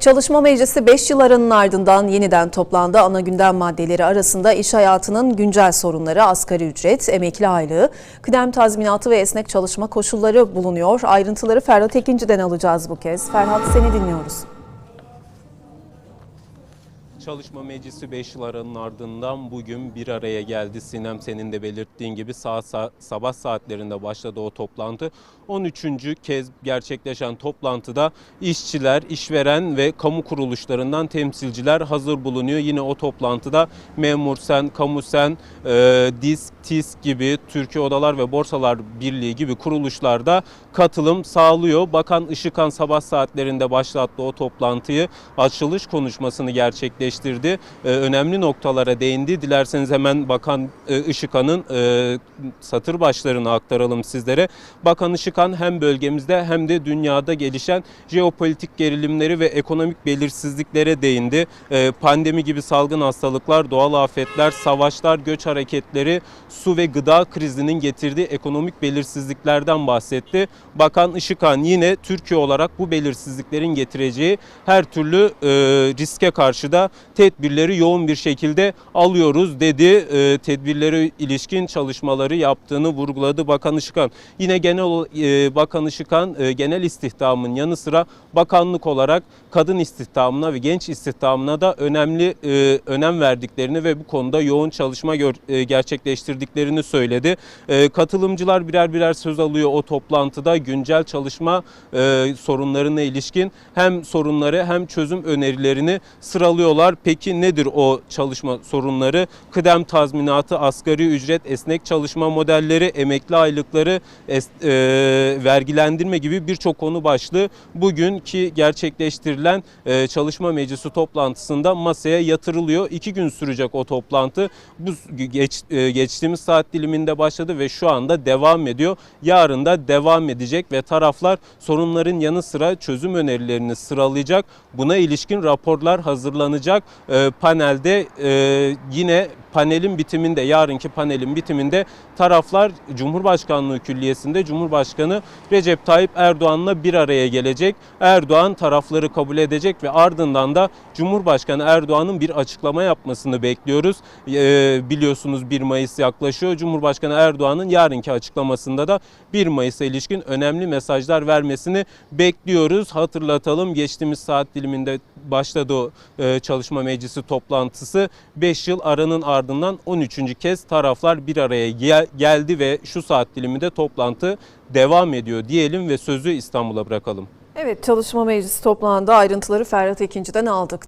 Çalışma Meclisi 5 yıl aranın ardından yeniden toplandı. Ana gündem maddeleri arasında iş hayatının güncel sorunları, asgari ücret, emekli aylığı, kıdem tazminatı ve esnek çalışma koşulları bulunuyor. Ayrıntıları Ferhat Ekinci'den alacağız bu kez. Ferhat seni dinliyoruz. Çalışma Meclisi 5 yıl aranın ardından bugün bir araya geldi. Sinem senin de belirttiğin gibi saat, sa- sabah saatlerinde başladı o toplantı. 13. kez gerçekleşen toplantıda işçiler, işveren ve kamu kuruluşlarından temsilciler hazır bulunuyor. Yine o toplantıda Memur Sen, Kamu Sen, e, DİSK, TİSK gibi Türkiye Odalar ve Borsalar Birliği gibi kuruluşlarda katılım sağlıyor. Bakan Işıkhan sabah saatlerinde başlattı o toplantıyı. Açılış konuşmasını gerçekleştirdi. Ee, önemli noktalara değindi. Dilerseniz hemen Bakan e, Işıkhan'ın e, satır başlarını aktaralım sizlere. Bakan Işıkhan hem bölgemizde hem de dünyada gelişen jeopolitik gerilimleri ve ekonomik belirsizliklere değindi. Ee, pandemi gibi salgın hastalıklar, doğal afetler, savaşlar, göç hareketleri, su ve gıda krizinin getirdiği ekonomik belirsizliklerden bahsetti. Bakan Işıkhan yine Türkiye olarak bu belirsizliklerin getireceği her türlü e, riske karşı da tedbirleri yoğun bir şekilde alıyoruz dedi. E, tedbirlere ilişkin çalışmaları yaptığını vurguladı Bakan Işıkhan. Yine genel e, Bakan Işıkhan e, genel istihdamın yanı sıra bakanlık olarak kadın istihdamına ve genç istihdamına da önemli e, önem verdiklerini ve bu konuda yoğun çalışma gör, e, gerçekleştirdiklerini söyledi. E, katılımcılar birer birer söz alıyor o toplantıda güncel çalışma e, sorunlarına ilişkin hem sorunları hem çözüm önerilerini sıralıyorlar. Peki nedir o çalışma sorunları? Kıdem tazminatı, asgari ücret, esnek çalışma modelleri, emekli aylıkları, es- e, vergilendirme gibi birçok konu başlığı bugünkü gerçekleştirilen e, çalışma meclisi toplantısında masaya yatırılıyor. İki gün sürecek o toplantı. Bu geç, e, geçtiğimiz saat diliminde başladı ve şu anda devam ediyor. Yarın da devam edecek ve taraflar sorunların yanı sıra çözüm önerilerini sıralayacak. Buna ilişkin raporlar hazırlanacak. E, panelde e, yine panelin bitiminde, yarınki panelin bitiminde taraflar Cumhurbaşkanlığı Külliyesi'nde Cumhurbaşkanı Recep Tayyip Erdoğan'la bir araya gelecek. Erdoğan tarafları kabul edecek ve ardından da Cumhurbaşkanı Erdoğan'ın bir açıklama yapmasını bekliyoruz. Ee, biliyorsunuz 1 Mayıs yaklaşıyor. Cumhurbaşkanı Erdoğan'ın yarınki açıklamasında da 1 Mayıs'a ilişkin önemli mesajlar vermesini bekliyoruz. Hatırlatalım geçtiğimiz saat diliminde başladı o e, çalışma meclisi toplantısı. 5 yıl aranın ardından 13. kez taraflar bir araya gel- geldi ve şu saat diliminde toplantı devam ediyor diyelim ve sözü İstanbul'a bırakalım. Evet Çalışma Meclisi toplandı. Ayrıntıları Ferhat Ekinci'den aldık.